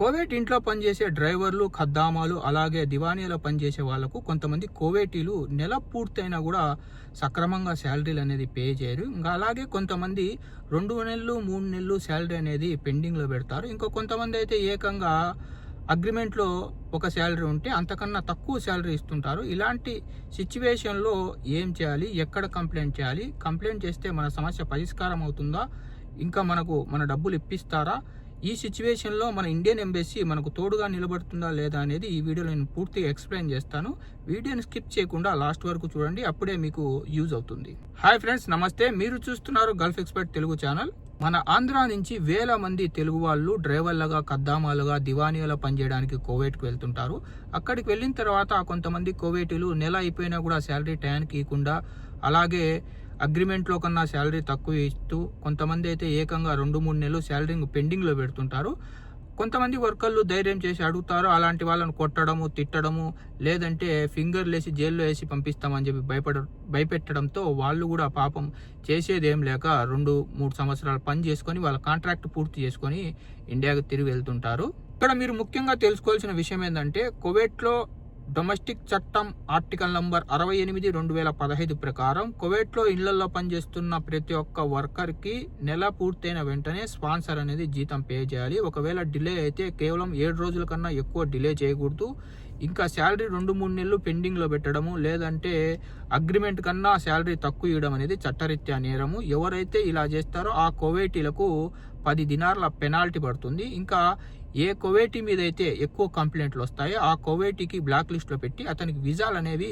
కోవేట్ ఇంట్లో పనిచేసే డ్రైవర్లు ఖద్దామాలు అలాగే దివానీలో పనిచేసే వాళ్ళకు కొంతమంది కోవేటీలు నెల పూర్తయినా కూడా సక్రమంగా శాలరీలు అనేది పే చేయరు. ఇంకా అలాగే కొంతమంది రెండు నెలలు మూడు నెలలు శాలరీ అనేది పెండింగ్లో పెడతారు. ఇంకా కొంతమంది అయితే ఏకంగా అగ్రిమెంట్లో ఒక శాలరీ ఉంటే అంతకన్నా తక్కువ శాలరీ ఇస్తుంటారు. ఇలాంటి సిచ్యువేషన్లో ఏం చేయాలి? ఎక్కడ కంప్లైంట్ చేయాలి? కంప్లైంట్ చేస్తే మన సమస్య పరిష్కారం అవుతుందా? ఇంకా మనకు మన డబ్బులు ఇప్పిస్తారా? ఈ సిచ్యువేషన్లో మన ఇండియన్ ఎంబసీ మనకు తోడుగా నిలబడుతుందా లేదా అనేది ఈ వీడియోలో నేను పూర్తిగా ఎక్స్ప్లెయిన్ చేస్తాను. వీడియోని స్కిప్ చేయకుండా లాస్ట్ వరకు చూడండి అప్పుడే మీకు యూజ్ అవుతుంది. హాయ్ ఫ్రెండ్స్ నమస్తే. మీరు చూస్తున్నారు గల్ఫ్ ఎక్స్పర్ట్ తెలుగు ఛానల్ మన ఆంధ్ర నుంచి వేల మంది తెలుగు వాళ్ళు డ్రైవర్లుగా కద్దామాలుగా దివానీలుగా పనిచేయడానికి కోవేట్కి వెళ్తుంటారు. అక్కడికి వెళ్ళిన తర్వాత కొంతమంది కోవేటీలు నెల అయిపోయినా కూడా శాలరీ టయానికి ఇవ్వకుండా అలాగే అగ్రిమెంట్లో కన్నా శాలరీ తక్కువ ఇస్తూ కొంతమంది అయితే ఏకంగా రెండు మూడు నెలలు శాలరీ పెండింగ్లో పెడుతుంటారు. కొంతమంది వర్కర్లు ధైర్యం చేసి అడుగుతారు అలాంటి వాళ్ళని కొట్టడము తిట్టడము లేదంటే ఫింగర్ లేసి జైల్లో వేసి పంపిస్తామని చెప్పి భయపడ భయపెట్టడంతో వాళ్ళు కూడా పాపం చేసేదేం లేక రెండు మూడు సంవత్సరాలు పని చేసుకొని వాళ్ళ కాంట్రాక్ట్ పూర్తి చేసుకొని ఇండియాకి తిరిగి వెళ్తుంటారు. ఇక్కడ మీరు ముఖ్యంగా తెలుసుకోవాల్సిన విషయం ఏంటంటే కువైట్లో డొమెస్టిక్ చట్టం ఆర్టికల్ నంబర్ అరవై ఎనిమిది రెండు వేల పదహైదు ప్రకారం కువైట్లో ఇళ్ళలో పనిచేస్తున్న ప్రతి ఒక్క వర్కర్కి నెల పూర్తయిన వెంటనే స్పాన్సర్ అనేది జీతం పే చేయాలి. ఒకవేళ డిలే అయితే కేవలం ఏడు రోజుల కన్నా ఎక్కువ డిలే చేయకూడదు. ఇంకా శాలరీ రెండు మూడు నెలలు పెండింగ్లో పెట్టడము లేదంటే అగ్రిమెంట్ కన్నా శాలరీ తక్కువ ఇవ్వడం అనేది చట్టరీత్యా నేరము. ఎవరైతే ఇలా చేస్తారో ఆ కోవేటీలకు పది దినార్ల పెనాల్టీ పడుతుంది. ఇంకా ఏ కొవేటి మీద అయితే ఎక్కువ కంప్లైంట్లు వస్తాయో ఆ కొవేటికి బ్లాక్ లిస్ట్లో పెట్టి అతనికి విజాలు అనేవి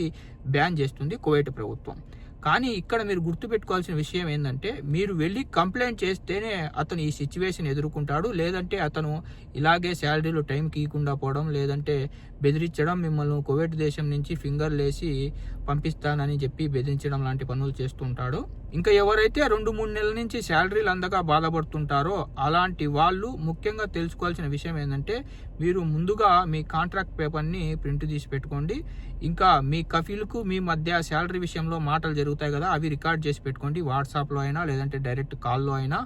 బ్యాన్ చేస్తుంది కోవేటి ప్రభుత్వం. కానీ ఇక్కడ మీరు గుర్తుపెట్టుకోవాల్సిన విషయం ఏంటంటే మీరు వెళ్ళి కంప్లైంట్ చేస్తేనే అతను ఈ సిచ్యువేషన్ ఎదుర్కొంటాడు లేదంటే అతను ఇలాగే శాలరీలు టైంకి ఇవ్వకుండా పోవడం లేదంటే బెదిరించడం మిమ్మల్ని కువైట్ దేశం నుంచి ఫింగర్లేసి పంపిస్తానని చెప్పి బెదిరించడం లాంటి పనులు చేస్తుంటాడు ఇంకా ఎవరైతే రెండు మూడు నెలల నుంచి శాలరీలు అందక బాధపడుతుంటారో అలాంటి వాళ్ళు ముఖ్యంగా తెలుసుకోవాల్సిన విషయం ఏంటంటే మీరు ముందుగా మీ కాంట్రాక్ట్ పేపర్ని ప్రింట్ తీసి పెట్టుకోండి. ఇంకా మీ కఫీల్కు మీ మధ్య శాలరీ విషయంలో మాటలు జరుగుతాయి కదా అవి రికార్డ్ చేసి పెట్టుకోండి. వాట్సాప్లో అయినా లేదంటే డైరెక్ట్ కాల్లో అయినా.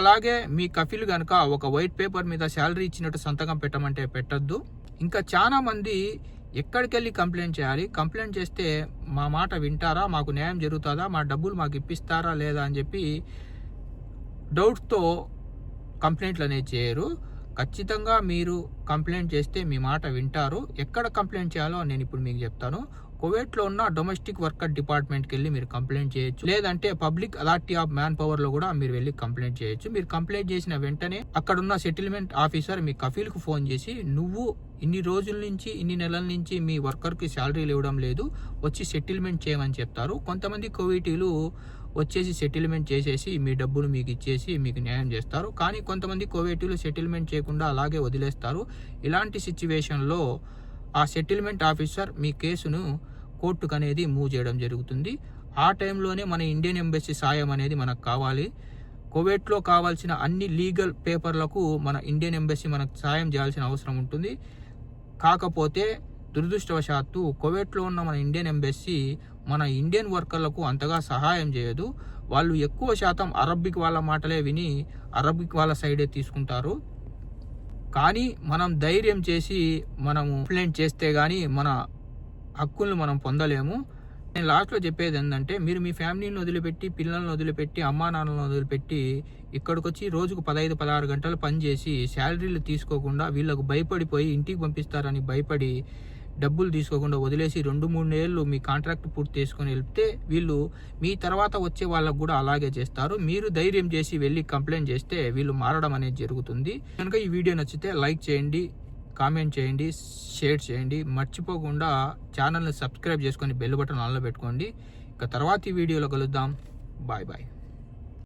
అలాగే మీ కఫీల్ కనుక ఒక వైట్ పేపర్ మీద శాలరీ ఇచ్చినట్టు సంతకం పెట్టమంటే పెట్టద్దు. ఇంకా చాలా మంది ఎక్కడికి వెళ్ళి కంప్లైంట్ చేయాలి? కంప్లైంట్ చేస్తే మా మాట వింటారా? మాకు న్యాయం జరుగుతుందా? మా డబ్బులు మాకు ఇప్పిస్తారా లేదా అని చెప్పి డౌట్తో కంప్లైంట్లు అనేది చేయరు. ఖచ్చితంగా మీరు కంప్లైంట్ చేస్తే మీ మాట వింటారు. ఎక్కడ కంప్లైంట్ చేయాలో నేను ఇప్పుడు మీకు చెప్తాను. కువైట్లో ఉన్న డొమెస్టిక్ వర్కర్ డిపార్ట్మెంట్కి వెళ్ళి మీరు కంప్లైంట్ చేయొచ్చు. లేదంటే పబ్లిక్ అథారిటీ ఆఫ్ మ్యాన్ పవర్లో కూడా మీరు వెళ్ళి కంప్లైంట్ చేయొచ్చు. మీరు కంప్లైంట్ చేసిన వెంటనే అక్కడ ఉన్న సెటిల్మెంట్ ఆఫీసర్ మీ కఫీల్కు ఫోన్ చేసి నువ్వు ఇన్ని రోజుల నుంచి ఇన్ని నెలల నుంచి మీ వర్కర్కి శాలరీలు ఇవ్వడం లేదు వచ్చి సెటిల్మెంట్ చేయమని చెప్తారు. కొంతమంది కోవిటీలు వచ్చేసి సెటిల్మెంట్ చేసేసి మీ డబ్బులు మీకు ఇచ్చేసి మీకు న్యాయం చేస్తారు. కానీ కొంతమంది కోవేటీలు సెటిల్మెంట్ చేయకుండా అలాగే వదిలేస్తారు. ఇలాంటి సిచ్యువేషన్లో ఆ సెటిల్మెంట్ ఆఫీసర్ మీ కేసును కోర్టుకు అనేది మూవ్ చేయడం జరుగుతుంది. ఆ టైంలోనే మన ఇండియన్ ఎంబసీ సాయం అనేది మనకు కావాలి. కువైట్లో కావాల్సిన అన్ని లీగల్ పేపర్లకు మన ఇండియన్ ఎంబసీ మనకు సాయం చేయాల్సిన అవసరం ఉంటుంది. కాకపోతే దురదృష్టవశాత్తు కోవెట్లో ఉన్న మన ఇండియన్ ఎంబసీ మన ఇండియన్ వర్కర్లకు అంతగా సహాయం చేయదు. వాళ్ళు ఎక్కువ శాతం అరబిక్ వాళ్ళ మాటలే విని అరబిక్ వాళ్ళ సైడే తీసుకుంటారు. కానీ మనం ధైర్యం చేసి మనము కంప్లైంట్ చేస్తే కానీ మన హక్కులను మనం పొందలేము. నేను లాస్ట్లో చెప్పేది ఏంటంటే మీరు మీ ఫ్యామిలీని వదిలిపెట్టి పిల్లలను వదిలిపెట్టి అమ్మా నాన్నలను వదిలిపెట్టి ఇక్కడికి వచ్చి రోజుకు పదహైదు పదహారు గంటలు పనిచేసి శాలరీలు తీసుకోకుండా వీళ్ళకు భయపడిపోయి ఇంటికి పంపిస్తారని భయపడి డబ్బులు తీసుకోకుండా వదిలేసి రెండు మూడు నెలలు మీ కాంట్రాక్ట్ పూర్తి చేసుకొని వెళ్తే వీళ్ళు మీ తర్వాత వచ్చే వాళ్ళకు కూడా అలాగే చేస్తారు. మీరు ధైర్యం చేసి వెళ్ళి కంప్లైంట్ చేస్తే వీళ్ళు మారడం అనేది జరుగుతుంది. కనుక ఈ వీడియో నచ్చితే లైక్ చేయండి. కామెంట్ చేయండి షేర్ చేయండి. మర్చిపోకుండా ఛానల్ని సబ్స్క్రైబ్ చేసుకొని బెల్ బటన్ ఆన్లో పెట్టుకోండి. ఇక తర్వాత ఈ వీడియోలో కలుద్దాం. Bye bye.